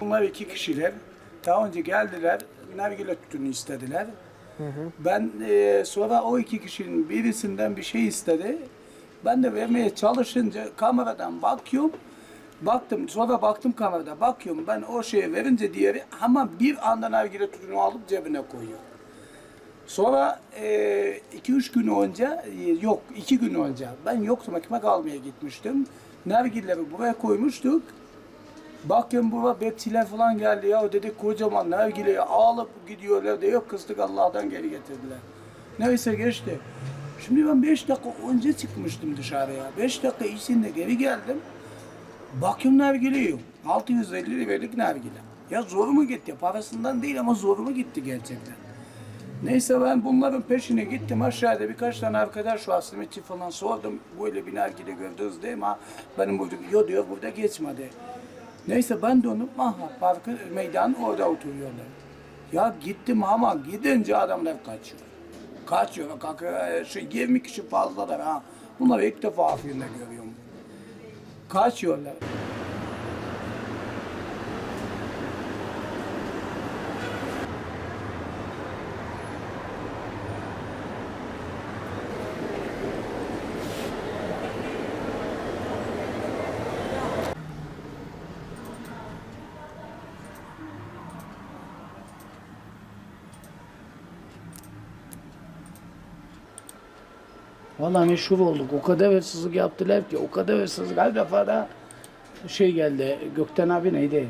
Bunlar iki kişiler. Daha önce geldiler, nargile tütünü istediler. Ben e, sonra o iki kişinin birisinden bir şey istedi. Ben de vermeye çalışınca kameradan bakıyorum. Baktım, sonra baktım kamerada, bakıyorum ben o şeye verince diğeri ama bir anda nargile tütünü alıp cebine koyuyor. Sonra e, iki üç gün önce, e, yok iki gün önce ben yoktum ekmek almaya gitmiştim. Nargilleri buraya koymuştuk. Bakın burada bekçiler falan geldi ya dedi kocaman nargileyi alıp gidiyorlar diyor kıstık Allah'tan geri getirdiler. Neyse geçti. Şimdi ben 5 dakika önce çıkmıştım dışarıya. 5 dakika içinde geri geldim. Bakıyorum nargile yok. 650 lira verdik nargile. Ya zor mu gitti? Parasından değil ama zor mu gitti gerçekten? Neyse ben bunların peşine gittim aşağıda birkaç tane arkadaş var simitçi falan sordum. Böyle bir nargile gördünüz değil mi? Benim burada yok diyor burada geçmedi. Neyse ben de onu aha parkı meydan orada oturuyorlar. Ya gittim ama gidince adamlar kaçıyor. Kaçıyor. Kalkıyor. Şey, 20 kişi fazlalar ha. Bunları ilk defa Afyon'da görüyorum. Kaçıyorlar. Vallahi meşhur olduk. O kadar hırsızlık yaptılar ki, o kadar hırsızlık. Her defa da şey geldi, Gökten abi neydi?